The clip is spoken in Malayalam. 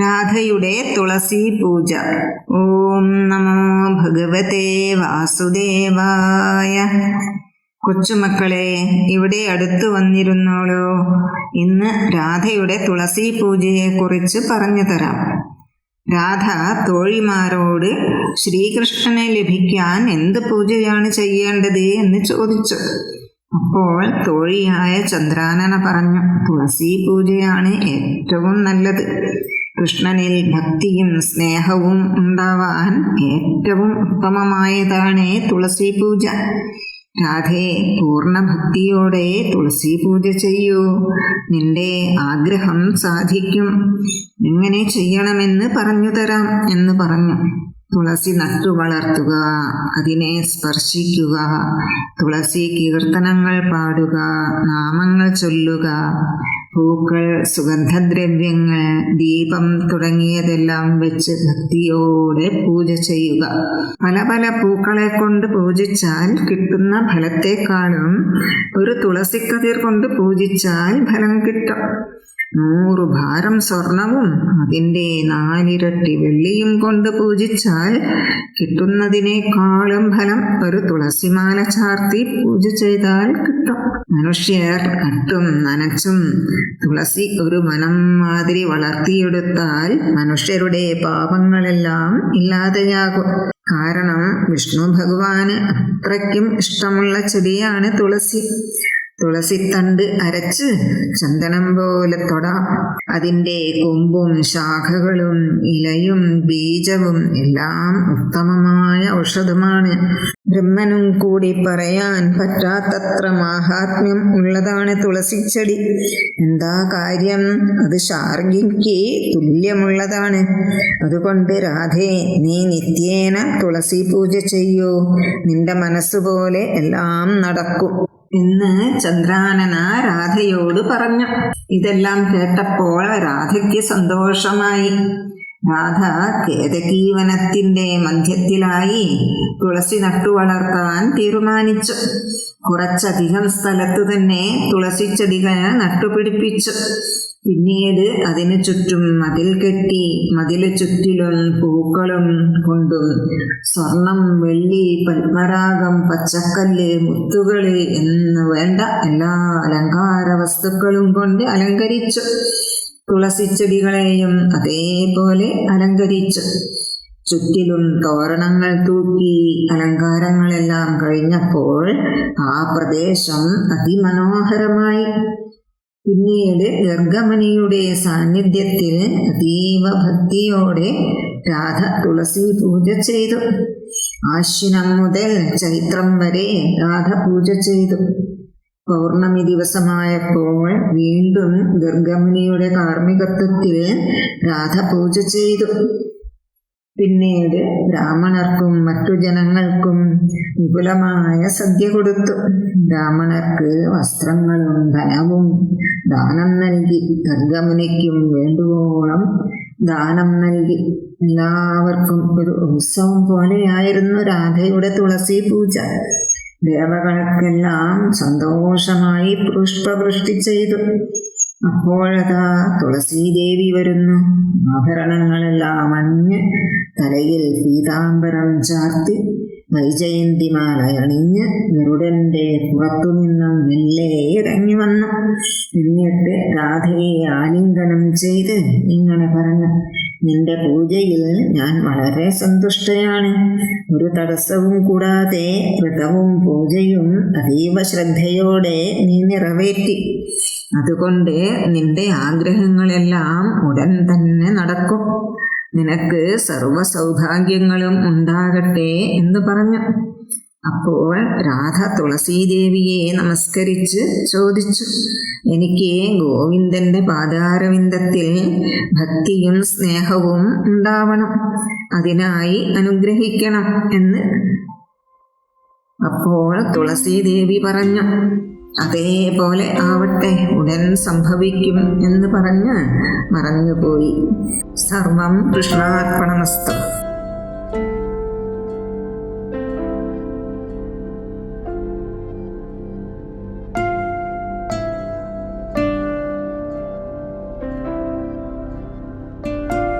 രാധയുടെ തുളസി പൂജ. ഓം നമോ ഭഗവതേ വാസുദേവായ. കൊച്ചുമക്കളെ ഇവിടെ അടുത്തു വന്നിരുന്നോളൂ. ഇന്ന് രാധയുടെ തുളസി പൂജയെക്കുറിച്ച് പറഞ്ഞു തരാം. രാധ തോഴിമാരോട് ശ്രീകൃഷ്ണനെ ലഭിക്കാൻ എന്ത് പൂജയാണ് ചെയ്യേണ്ടത്? എന്ന് ചോദിച്ചു. അപ്പോൾ തോഴിയായ ചന്ദ്രാനന പറഞ്ഞു തുളസി പൂജയാണ് ഏറ്റവും നല്ലത്. കൃഷ്ണനിൽ ഭക്തിയും സ്നേഹവും ഉണ്ടാവാൻ ഏറ്റവും ഉത്തമമായതാണ് തുളസി പൂജ രാധേ പൂർണ ഭക്തിയോടെ തുളസി പൂജ ചെയ്യൂ. നിന്റെ ആഗ്രഹം സാധിക്കും. എങ്ങനെ ചെയ്യണമെന്ന് പറഞ്ഞു തരാം എന്ന് പറഞ്ഞു. തുളസി നട്ടു വളർത്തുക അതിനെ സ്പർശിക്കുക. തുളസി കീർത്തനങ്ങൾ പാടുക നാമങ്ങൾ ചൊല്ലുക. പൂക്കൾ സുഗന്ധദ്രവ്യങ്ങൾ ദീപം തുടങ്ങിയതെല്ലാം വെച്ച് ഭക്തിയോടെ പൂജ ചെയ്യുക. പല പല പൂക്കളെ കൊണ്ട് പൂജിച്ചാൽ കിട്ടുന്ന ഫലത്തെക്കാളും ഒരു തുളസിക്കതിർ കൊണ്ട് പൂജിച്ചാൽ ഫലം കിട്ടും. നൂറു ഭാരം സ്വർണവും അതിന്റെ നാലിരട്ടി വെള്ളിയും കൊണ്ട് പൂജിച്ചാൽ കിട്ടുന്നതിനേക്കാളും ഫലം ഒരു തുളസിമാല ചാർത്തി പൂജ ചെയ്താൽ കിട്ടും. മനുഷ്യർ നട്ടും നനച്ചും തുളസി ഒരു വനം മാതിരി വളർത്തിയെടുത്താൽ മനുഷ്യരുടെ പാപങ്ങളെല്ലാം ഇല്ലാതെയാകും. കാരണം വിഷ്ണു ഭഗവാന് അത്രയ്ക്കും ഇഷ്ടമുള്ള ചെടിയാണ് തുളസി. തുളസിത്തണ്ട് അരച്ച് ചന്ദനം പോലെ തൊടാം. അതിന്റെ കൊമ്പും ശാഖകളും ഇലയും ബീജവും എല്ലാം ഉത്തമമായ ഔഷധമാണ്. ബ്രഹ്മനും കൂടി പറയാൻ പറ്റാത്തത്ര മാഹാത്മ്യം ഉള്ളതാണ് തുളസിച്ചെടി എന്താ കാര്യം? അത് ശാർഗിക്ക് തുല്യമുള്ളതാണ്. അതുകൊണ്ട് രാധേ നീ നിത്യേന തുളസി പൂജ ചെയ്യൂ. നിന്റെ മനസ്സുപോലെ എല്ലാം നടക്കും. എന്ന് ചന്ദ്രാനന രാധയോട് പറഞ്ഞു. ഇതെല്ലാം കേട്ടപ്പോൾ രാധയ്ക്ക് സന്തോഷമായി. രാധ കേതകീവനത്തിന്റെ മധ്യത്തിലായി തുളസി നട്ടു വളർത്താൻ തീരുമാനിച്ചു. കുറച്ചധികം സ്ഥലത്തു തന്നെ തുളസി ചെടികൾ നട്ടുപിടിപ്പിച്ചു. പിന്നീട് അതിനു ചുറ്റും മതിൽ കെട്ടി മതിൽ ചുറ്റിലും പൂക്കളും കൊണ്ടും സ്വർണം വെള്ളി പത്മരാഗം പച്ചക്കല്ല് മുത്തുകൾ എന്ന് വേണ്ട എല്ലാ അലങ്കാര വസ്തുക്കളും കൊണ്ട് അലങ്കരിച്ചു. തുളസിച്ചെടികളെയും അതേപോലെ അലങ്കരിച്ചു. ചുറ്റിലും തോരണങ്ങൾ തൂക്കി അലങ്കാരങ്ങളെല്ലാം കഴിഞ്ഞപ്പോൾ ആ പ്രദേശം അതിമനോഹരമായി. പിന്നീട് ഗർഗമണിയുടെ സാന്നിധ്യത്തിൽ അതീവ ഭക്തിയോടെ രാധ തുളസി പൂജ ചെയ്തു. ആശ്വിനം മുതൽ ചൈത്രം വരെ രാധ പൂജ ചെയ്തു. പൗർണമി ദിവസമായപ്പോൾ വീണ്ടും ഗർഗമുനിയുടെ കാർമ്മികത്വത്തിൽ രാധ പൂജ ചെയ്തു. പിന്നീട് ബ്രാഹ്മണർക്കും മറ്റു ജനങ്ങൾക്കും വിപുലമായ സദ്യ കൊടുത്തു. ബ്രാഹ്മണർക്ക് വസ്ത്രങ്ങളും ധനവും ദാനം നൽകി. ഗർഗമുനിക്കും വേണ്ടുവോളം ദാനം നൽകി. എല്ലാവർക്കും ഒരു ഉത്സവം പോലെയായിരുന്നു രാധയുടെ തുളസി പൂജ. ദേവകൾക്കെല്ലാം സന്തോഷമായി പുഷ്പവൃഷ്ടി ചെയ്തു. അപ്പോഴതാ തുളസീദേവി വരുന്നു. ആഭരണങ്ങളെല്ലാം അണിഞ്ഞ് തലയിൽ പീതാംബരം ചാർത്തി വൈജയന്തിമാല അണിഞ്ഞ് ഗരുഡന്റെ പുറത്തുനിന്നും മെല്ലെ ഇറങ്ങി വന്നു. എന്നിട്ട് രാധയെ ആലിംഗനം ചെയ്ത് ഇങ്ങനെ പറഞ്ഞു നിന്റെ പൂജയിൽ ഞാൻ വളരെ സന്തുഷ്ടയാണ്. ഒരു തടസ്സവും കൂടാതെ വ്രതവും പൂജയും അതീവ ശ്രദ്ധയോടെ നീ നിറവേറ്റി. അതുകൊണ്ട് നിന്റെ ആഗ്രഹങ്ങളെല്ലാം ഉടൻ തന്നെ നടക്കും. നിനക്ക് സർവ സൗഭാഗ്യങ്ങളും ഉണ്ടാകട്ടെ എന്ന് പറഞ്ഞു. അപ്പോൾ രാധ തുളസീദേവിയെ നമസ്കരിച്ച് ചോദിച്ചു. എനിക്ക് ഗോവിന്ദന്റെ പാദാരവിന്ദത്തിൽ ഭക്തിയും സ്നേഹവും ഉണ്ടാവണം. അതിനായി അനുഗ്രഹിക്കണം എന്ന്. അപ്പോൾ തുളസീദേവി പറഞ്ഞു. അതേപോലെ ആവട്ടെ ഉടൻ സംഭവിക്കും എന്ന് പറഞ്ഞ് മറന്നുപോയി. സർവം കൃഷ്ണാർപ്പണമസ്തു.